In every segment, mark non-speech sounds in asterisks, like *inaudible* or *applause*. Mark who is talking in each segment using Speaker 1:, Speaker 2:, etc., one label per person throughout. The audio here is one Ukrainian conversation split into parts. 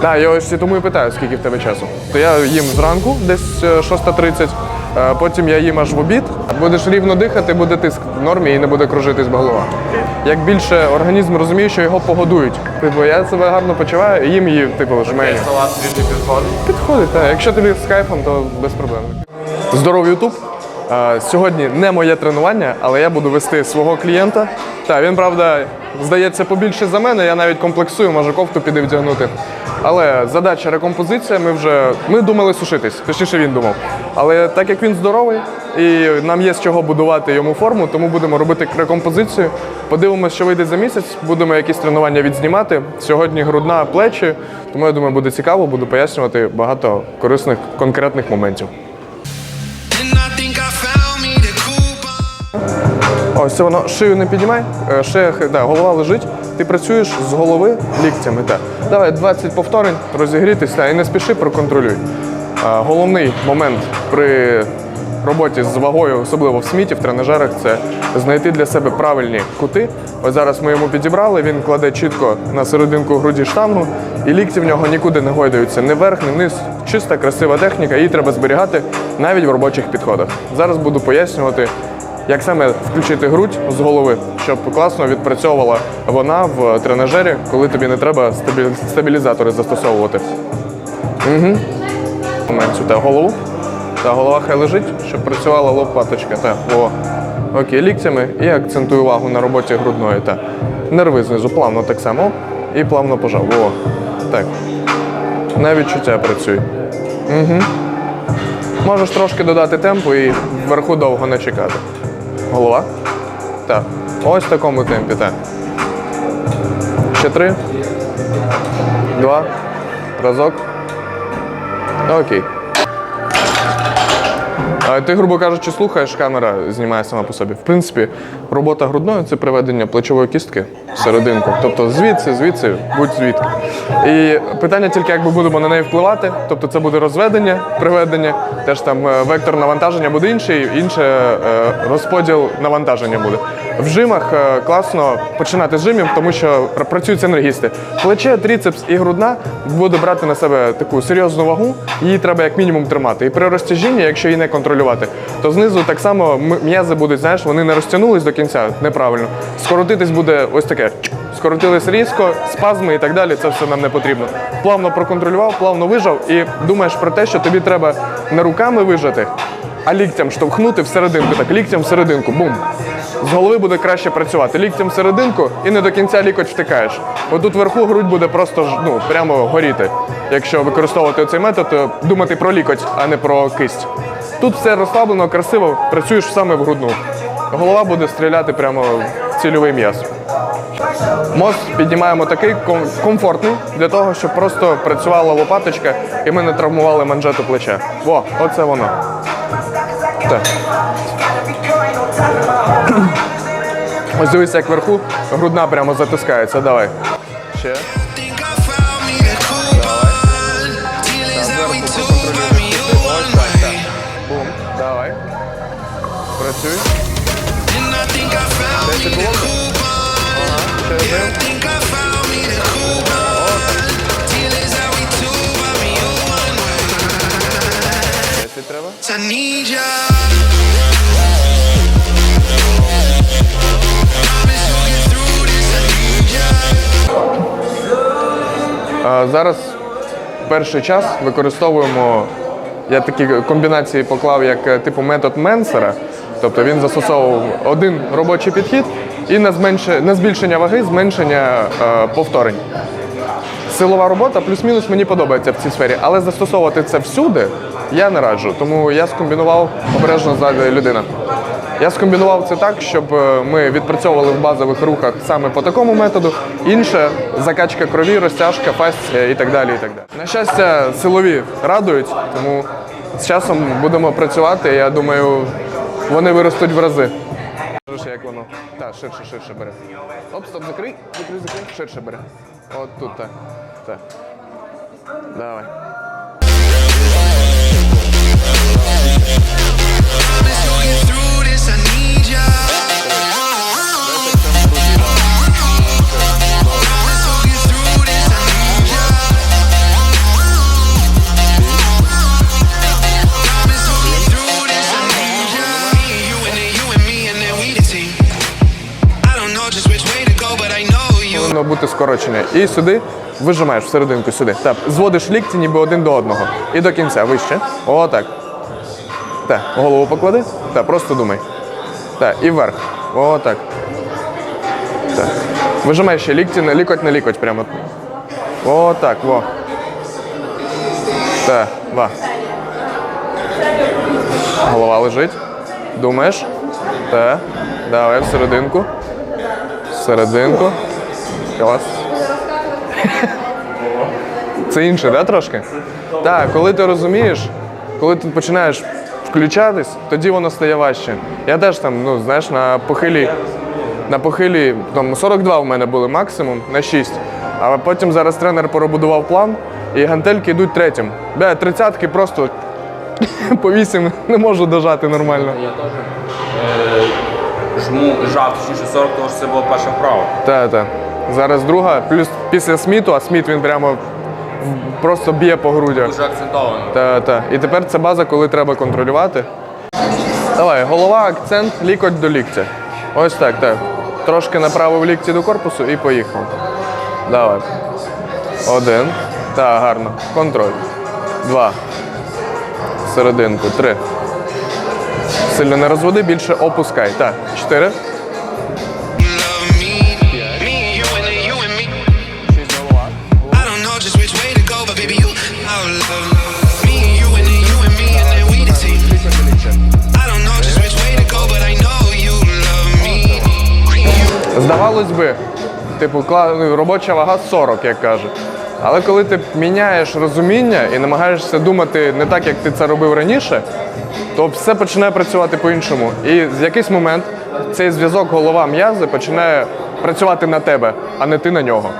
Speaker 1: Так, я ось і тому і питаю, скільки в тебе часу. То я їм зранку, десь е, 6.30, е, потім я їм аж в обід. Будеш рівно дихати, буде тиск в нормі і не буде кружитись голова. Як більше організм розуміє, що його погодують. Типу, я себе гарно почуваю, і їм її, типу, жменю.
Speaker 2: Салат підходить.
Speaker 1: Підходить, так. Якщо тобі з кайфом, то без проблем. Здоровий Ютуб. Сьогодні не моє тренування, але я буду вести свого клієнта. Так, він, правда, здається побільше за мене, я навіть комплексую, може кофту піде вдягнути. Але задача рекомпозиція, ми вже ми думали сушитись, точніше він думав. Але так як він здоровий і нам є з чого будувати йому форму, тому будемо робити рекомпозицію. Подивимося, що вийде за місяць, будемо якісь тренування відзнімати. Сьогодні грудна плечі, тому я думаю, буде цікаво, буду пояснювати багато корисних конкретних моментів. Ось воно шию не піднімай, е, шия, да, голова лежить. Ти працюєш з голови ліктями. Так. Давай 20 повторень, розігрітись та, і не спіши, проконтролюй. А, головний момент при роботі з вагою, особливо в сміті, в тренажерах, це знайти для себе правильні кути. Ось зараз ми йому підібрали, він кладе чітко на серединку груді штангу, і лікті в нього нікуди не гойдаються ні вверх, ні вниз. Чиста, красива техніка, її треба зберігати навіть в робочих підходах. Зараз буду пояснювати, як саме включити грудь з голови, щоб класно відпрацьовувала вона в тренажері, коли тобі не треба стабілізатори застосовувати. Угу. Сюди голову. Та голова хай лежить, щоб працювала лопаточка. Та, о. Окей, ліктями і акцентую увагу на роботі грудної. Та. Нерви знизу плавно так само. І плавно пожав. О. Так. На відчуття працюй. Угу. Можеш трошки додати темпу і вверху довго не чекати. Голова. Так. Ось в такому темпі, так. Ще три. Два. Разок. Окей. Ти, грубо кажучи, слухаєш, камера знімає сама по собі. В принципі, робота грудною це приведення плечової кістки в серединку. Тобто звідси, звідси, будь звідки. І питання тільки, як ми будемо на неї впливати. Тобто це буде розведення, приведення, теж там е, вектор навантаження буде інший, інше е, розподіл навантаження буде. В жимах е, класно починати з жимів, тому що працюють синергісти. Плече, тріцепс і грудна буде брати на себе таку серйозну вагу, її треба як мінімум тримати. І при розтяжінні, якщо її не контролювати, то знизу так само м'язи будуть, знаєш, вони не розтягнулись до кінця неправильно. Скоротитись буде ось таке. Скоротились різко, спазми і так далі. Це все нам не потрібно. Плавно проконтролював, плавно вижав і думаєш про те, що тобі треба не руками вижати, а ліктям штовхнути всерединку. Так, ліктям всерединку. Бум. З голови буде краще працювати. Ліктем всерединку і не до кінця лікоть втикаєш. Отут вверху грудь буде просто ну, прямо горіти. Якщо використовувати цей метод, то думати про лікоть, а не про кисть. Тут все розслаблено, красиво, працюєш саме в грудну. Голова буде стріляти прямо в цільовий м'яз. Мост піднімаємо такий комфортний для того, щоб просто працювала лопаточка і ми не травмували манжету плеча. Во, оце воно. Так. Ось дивися, як вверху грудна прямо затискається. Давай. Ще. Бум. Давай. Працюй. Десять
Speaker 3: the.
Speaker 1: Ага. Ще один.
Speaker 3: I
Speaker 1: Зараз перший час використовуємо. Я такі комбінації поклав як е, типу метод Менсера. Тобто він застосовував один робочий підхід і на, зменше, на збільшення ваги, зменшення е, повторень. Силова робота плюс-мінус мені подобається в цій сфері, але застосовувати це всюди я не раджу. Тому я скомбінував обережно ззаду людина. Я скомбінував це так, щоб е, ми відпрацьовували в базових рухах саме по такому методу. Інше закачка крові, розтяжка, фасція і так далі. І так далі. На щастя, силові радують, тому з часом будемо працювати. Я думаю, вони виростуть в рази. Як воно? Так, ширше, ширше бери. Оп, стоп, закрий, закрий, закрий, ширше бери. От тут так. Так. Давай. Бути скорочення. І сюди вижимаєш всерединку сюди. Так, зводиш лікті ніби один до одного. І до кінця вище. Отак. Так, голову поклади. Так, просто думай. Так, і вверх. Отак. Так. Вижимай ще лікті на лікоть на лікоть прямо. Отак, во. Так, ва. Голова лежить. Думаєш? Так. Давай всерединку. Всерединку. Клас. Це інше, да, трошки? Так, коли ти розумієш, коли ти починаєш включатись, тоді воно стає важче. Я теж там, ну, знаєш, на похилі, на похилі, там 42 в мене були максимум на 6. А потім зараз тренер перебудував план, і гантельки йдуть третім. Бля, тридцятки просто *laughs* по 8 не можу дожати нормально.
Speaker 2: Я теж е, жму, жав, точніше 40, тому що це була перша вправа.
Speaker 1: Так, так. Зараз друга, плюс після сміту, а сміт він прямо просто б'є по грудях.
Speaker 2: Дуже акцентовано.
Speaker 1: Та, та. І тепер це база, коли треба контролювати. Давай, голова, акцент, лікоть до ліктя. Ось так, так. Трошки направив лікті до корпусу і поїхав. Давай. Один. Так, гарно. Контроль. Два. Серединку. Три. Сильно не розводи, більше опускай. Так. Чотири. Здавалось би, типу, ну, робоча вага 40, як кажуть. Але коли ти міняєш розуміння і намагаєшся думати не так, як ти це робив раніше, то все починає працювати по-іншому. І в якийсь момент цей зв'язок голова-м'язи починає працювати на тебе, а не ти на нього.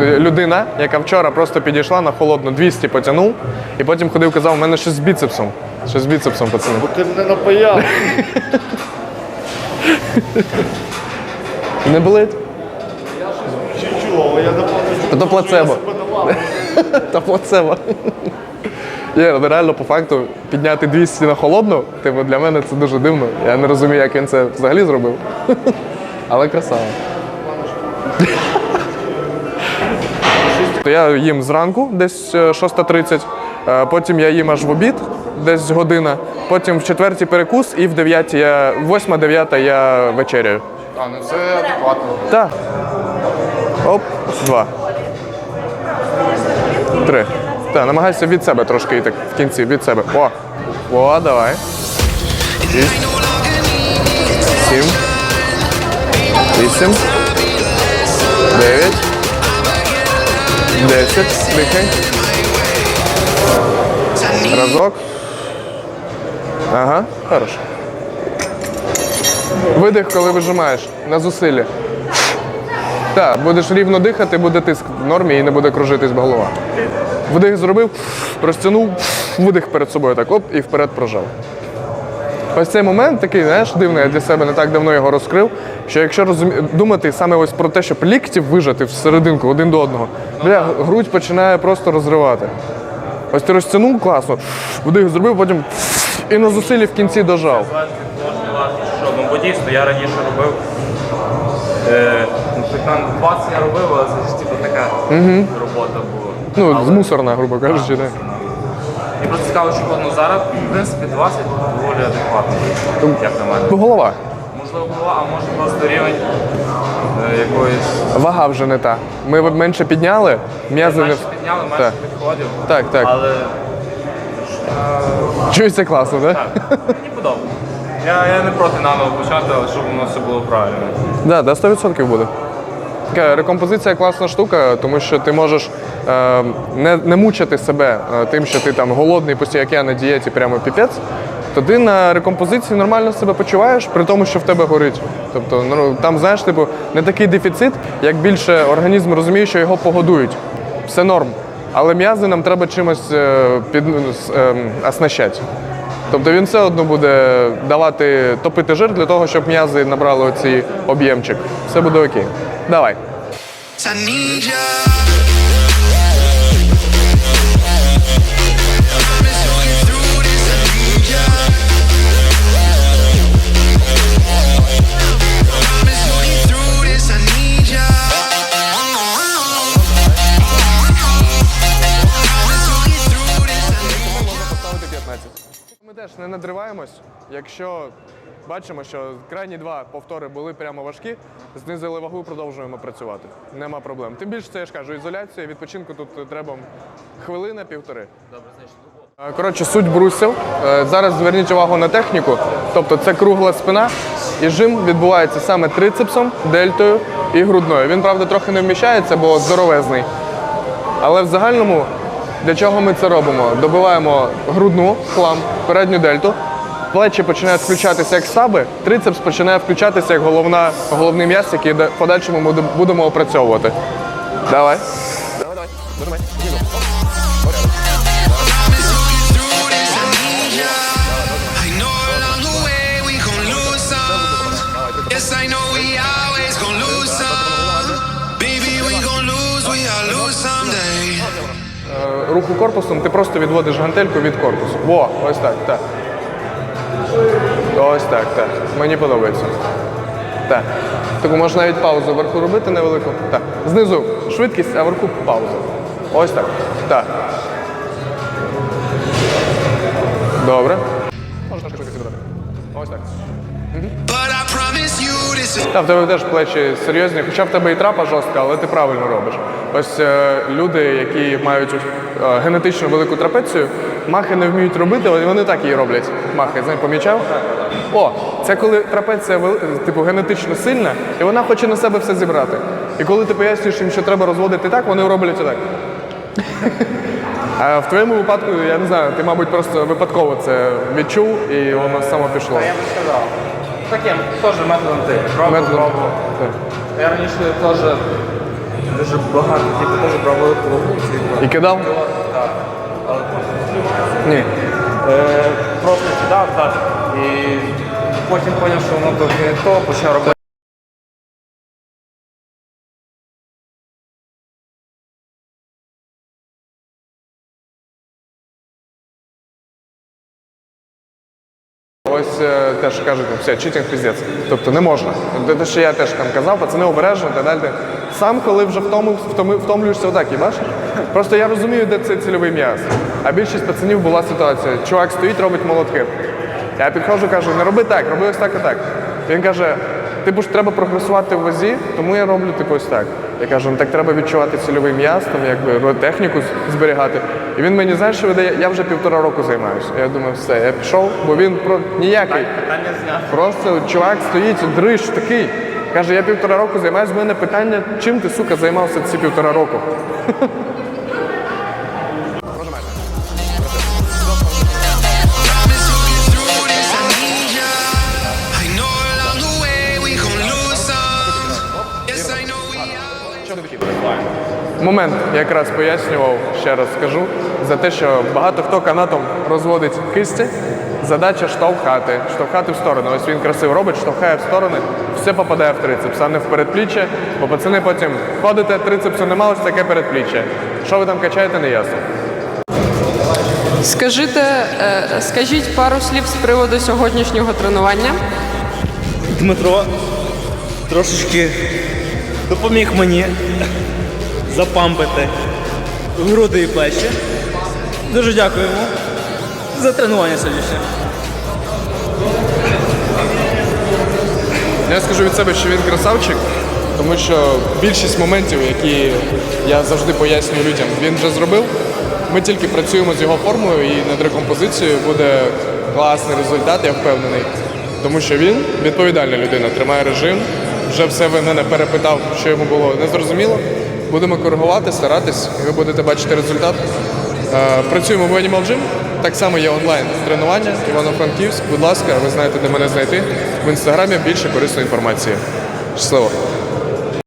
Speaker 1: Людина, яка вчора просто підійшла на холодну 200 потягнув, і потім ходив казав, у мене щось з біцепсом. Щось з біцепсом, пацани.
Speaker 4: Ти не напаяв.
Speaker 1: Не болить?
Speaker 4: Чуть-чуть, але я напевно
Speaker 1: то плацебо. *laughs* Та плацебо. Є, ну, реально, по факту, підняти 200 на холодну, типу, для мене це дуже дивно. Я не розумію, як він це взагалі зробив. *laughs* Але красава. То я їм зранку, десь е, 6.30, е, потім я їм аж в обід, десь година, потім в четвертій перекус і в 9 я, 8-9 я вечеряю.
Speaker 4: А, ну це адекватно.
Speaker 1: Так. Оп, два. Три. Так, намагайся від себе трошки йти в кінці, від себе. О. О, давай. Шість. Сім. Вісім. Дев'ять. Десять. Дихай. Разок. Ага, хорошо. Видих, коли вижимаєш на зусилля. Так, будеш рівно дихати, буде тиск в нормі і не буде кружитись голова. Вдих зробив, розтягнув, видих перед собою так, оп, і вперед прожав. Ось цей момент такий, знаєш, дивний, я для себе не так давно його розкрив. Що якщо розумі... думати саме ось про те, щоб ліктів вижати всерединку один до одного, бля, грудь починає просто розривати. Ось ти розтягнув класно, вдих зробив, потім і на зусиллі в кінці дожав.
Speaker 2: Бо дійсно, я раніше робив. Е, там 20 я робив, але це ж типу така робота була.
Speaker 1: Ну, змусорна, грубо кажучи, так.
Speaker 2: І просто цікаво, що ну, зараз, в принципі, 20 доволі адекватно, як на мене.
Speaker 1: Голова.
Speaker 2: Можливо, була, а може просто рівень е, якоїсь.
Speaker 1: Вага вже не та. Ми менше підняли, м'язи не.
Speaker 2: Менше підняли, менше
Speaker 1: Так.
Speaker 2: підходів.
Speaker 1: Так, так.
Speaker 2: Але
Speaker 1: Чується класно, так?
Speaker 2: так, мені подобається. Я, я не проти наново почати, але щоб воно все було правильно.
Speaker 1: Да, да, 100% буде. Така рекомпозиція класна штука, тому що ти можеш е, не, не мучити себе е, тим, що ти там голодний, постійно, як я на дієті, прямо піпець. то ти на рекомпозиції нормально себе почуваєш, при тому, що в тебе горить. Тобто, ну там знаєш, типу, не такий дефіцит, як більше організм розуміє, що його погодують. Все норм. Але м'язи нам треба чимось е, під, с- ем, оснащати. Тобто він все одно буде давати топити жир для того, щоб м'язи набрали оцей об'ємчик. Все буде окей. Давай.
Speaker 3: I need ya. Promise you'll get through this. I need ya. Promise you'll get through this. I need ya. Promise you'll get through this. I need
Speaker 1: Можна поставити 15. Ми теж не надриваємось. Якщо бачимо, що крайні два повтори були прямо важкі, знизили вагу, продовжуємо працювати. Нема проблем. Тим більше, це я ж кажу, ізоляція, відпочинку тут треба хвилина, півтори. Е, Коротше, суть брусів. Е, Зараз зверніть увагу на техніку. Тобто це кругла спина, і жим відбувається саме трицепсом, дельтою і грудною. Він, правда, трохи не вміщається, бо здоровезний. Але в загальному для чого ми це робимо? Добиваємо грудну хлам, передню дельту. Плечі починають включатися як стаби, трицепс починає включатися як головна, головний м'яз, який в подальшому ми будемо опрацьовувати. Давай. Е, Руху корпусом ти просто відводиш гантельку від корпусу. Во, ось так, так. Ось так, так. Мені подобається. Так. Таку можна навіть паузу вверху робити невелику. Так. Знизу швидкість, а вверху паузу. Ось так. Так. Добре. Можна швидкість додати. Ось так. Та в тебе теж плечі серйозні, хоча в тебе і трапа жорстка, але ти правильно робиш. Ось е, люди, які мають е, генетично велику трапецію, махи не вміють робити, але вони так її роблять. Махи, знаєш, помічав? О, це коли трапеція типу генетично сильна, і вона хоче на себе все зібрати. І коли ти пояснюєш їм, що треба розводити так, вони роблять отак. А в твоєму випадку, я не знаю, ти, мабуть, просто випадково це відчув і воно само пішло.
Speaker 2: Я би сказав. Таким теж методом ти.
Speaker 1: Методом.
Speaker 2: Я раніше теж дуже багато, типу, теж пробував.
Speaker 1: І кидав? Ні.
Speaker 2: е, просто кидав, так. І потім зрозумів, що воно трохи не то, почав робити.
Speaker 1: Ось е, теж кажуть, все, читінг піздець. Тобто не можна. Те, те, що я теж там казав, пацани обережно так далі. Сам, коли вже втому, втоми, втомлюєшся отак, і бачиш? Просто я розумію, де цей цільовий м'яз. А більшість пацанів була ситуація. Чувак стоїть, робить молотки. Я підходжу, кажу, не роби так, роби ось так і так. Він каже, типу ж треба прогресувати в вазі, тому я роблю типу ось так. Я кажу, ну так треба відчувати цільовий м'яз, там якби ро- техніку зберігати. І він мені знаєш, що видає, я вже півтора року займаюся. Я думаю, все, я пішов, бо він про ніякий.
Speaker 2: Питання зняв.
Speaker 1: Просто чувак стоїть, дриж такий. Каже, я півтора року займаюся, в мене питання, чим ти, сука, займався ці півтора року? Момент якраз пояснював, ще раз скажу, за те, що багато хто канатом розводить кисті. Задача штовхати, штовхати в сторону. Ось він красиво робить, штовхає в сторони, все попадає в трицепс, а не в передпліччя, бо пацани потім ходите, трицепсу нема, ось таке передпліччя. Що ви там качаєте, не ясно.
Speaker 5: Скажите, е, скажіть пару слів з приводу сьогоднішнього тренування.
Speaker 6: Дмитро трошечки допоміг мені запампити груди і плечі. Дуже дякую йому за тренування сьогоднішнє.
Speaker 1: Я скажу від себе, що він красавчик, тому що більшість моментів, які я завжди пояснюю людям, він вже зробив. Ми тільки працюємо з його формою і над рекомпозицією буде класний результат, я впевнений. Тому що він відповідальна людина, тримає режим. Вже все ви мене перепитав, що йому було незрозуміло. Будемо коригувати, старатись, і ви будете бачити результат. Е, Працюємо в Animal Gym. Так само є онлайн тренування Івано-Франківськ. Будь ласка, ви знаєте, де мене знайти. В інстаграмі більше корисної інформації. Щасливо!